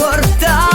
горта.